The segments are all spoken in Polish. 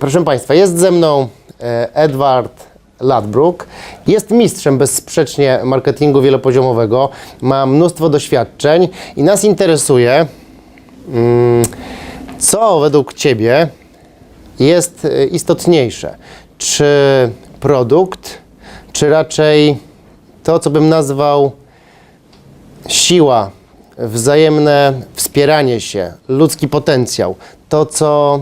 Proszę Państwa, jest ze mną e, Edward Ladbrook. Jest mistrzem bezsprzecznie marketingu wielopoziomowego. Ma mnóstwo doświadczeń i nas interesuje, mm, co według Ciebie jest e, istotniejsze? Czy produkt, czy raczej to, co bym nazwał siła, wzajemne wspieranie się, ludzki potencjał, to co,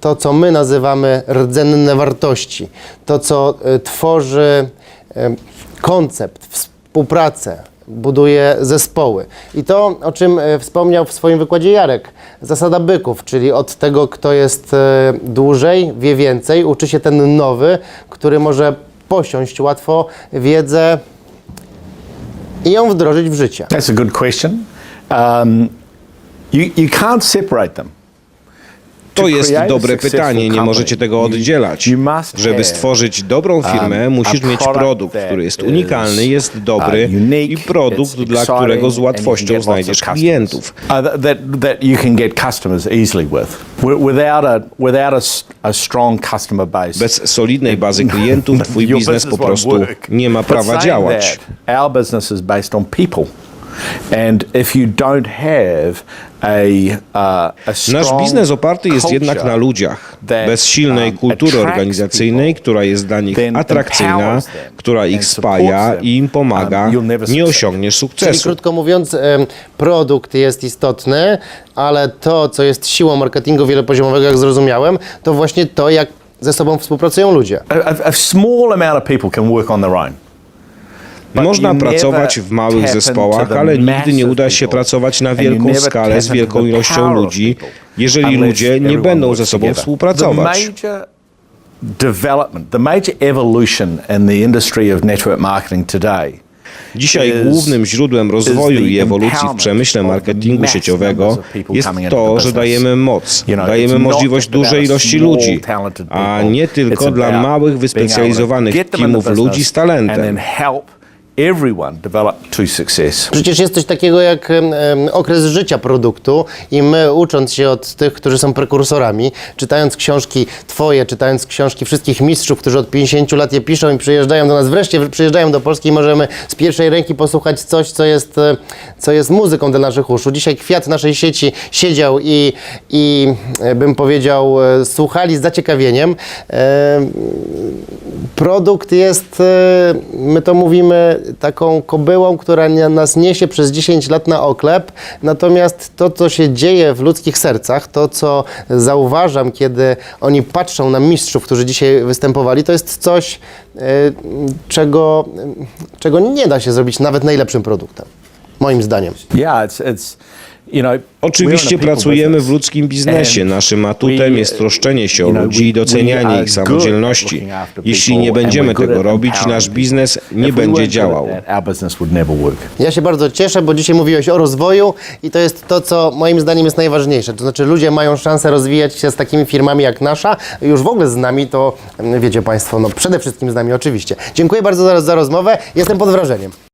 to, co my nazywamy rdzenne wartości, to, co y, tworzy y, koncept, współpracę, buduje zespoły. I to, o czym y, wspomniał w swoim wykładzie Jarek, zasada byków, czyli od tego, kto jest dłużej, wie więcej, uczy się ten nowy, który może posiąść łatwo wiedzę i ją wdrożyć w życie. That's a good question. Um, you, you can't separate them. To jest dobre pytanie, nie możecie tego oddzielać. Żeby stworzyć dobrą firmę, um, musisz a mieć produkt, który jest unikalny, jest dobry uh, unique, i produkt, dla którego z łatwością znajdziesz klientów. Bez solidnej bazy klientów twój biznes po prostu nie ma prawa działać. that, Our business is based on people. And if you don't have Nasz strong biznes oparty jest jednak na ludziach. Bez silnej um, kultury organizacyjnej, która jest dla nich atrakcyjna, która ich spaja i im pomaga, um, never nie osiągniesz Czyli sukcesu. krótko mówiąc, produkt jest istotny, ale to, co jest siłą marketingu wielopoziomowego, jak zrozumiałem, to właśnie to, jak ze sobą współpracują ludzie. A small amount of people can work on their own. Można pracować w małych zespołach, ale nigdy nie uda się pracować na wielką skalę z wielką ilością ludzi, jeżeli ludzie nie będą ze sobą współpracować. Development, the major evolution in the industry of network marketing today Dzisiaj is- głównym źródłem rozwoju i ewolucji w przemyśle marketingu sieciowego jest to, że dajemy moc, dajemy możliwość dużej ilości ludzi, a nie tylko dla małych, wyspecjalizowanych teamów ludzi z talentem. Everyone develop to success. Przecież jest coś takiego jak okres życia produktu i my ucząc się od tych, którzy są prekursorami, czytając książki Twoje, czytając książki wszystkich mistrzów, którzy od 50 lat je piszą i przyjeżdżają do nas, wreszcie przyjeżdżają do Polski i możemy z pierwszej ręki posłuchać coś, co jest, e, co jest muzyką dla naszych uszu. Dzisiaj kwiat naszej sieci siedział i, i e, bym powiedział, e, słuchali z zaciekawieniem. E, produkt jest, my to mówimy, taką kobyłą, która nas niesie przez 10 lat na oklep. Natomiast to, co się dzieje w ludzkich sercach, to, co zauważam, kiedy oni patrzą na mistrzów, którzy dzisiaj występowali, to jest coś, e, czego, czego nie da się zrobić nawet najlepszym produktem. Moim zdaniem. Yeah, it's, it's Oczywiście pracujemy w ludzkim biznesie. Naszym atutem jest troszczenie się o ludzi i docenianie ich samodzielności. Jeśli nie będziemy tego robić, nasz biznes nie będzie działał. Ja się bardzo cieszę, bo dzisiaj mówiłeś o rozwoju i to jest to, co moim zdaniem jest najważniejsze. To znaczy ludzie mają szansę rozwijać się z takimi firmami jak nasza, już w ogóle z nami, to wiecie Państwo, no przede wszystkim z nami oczywiście. Dziękuję bardzo za, za rozmowę, jestem pod wrażeniem.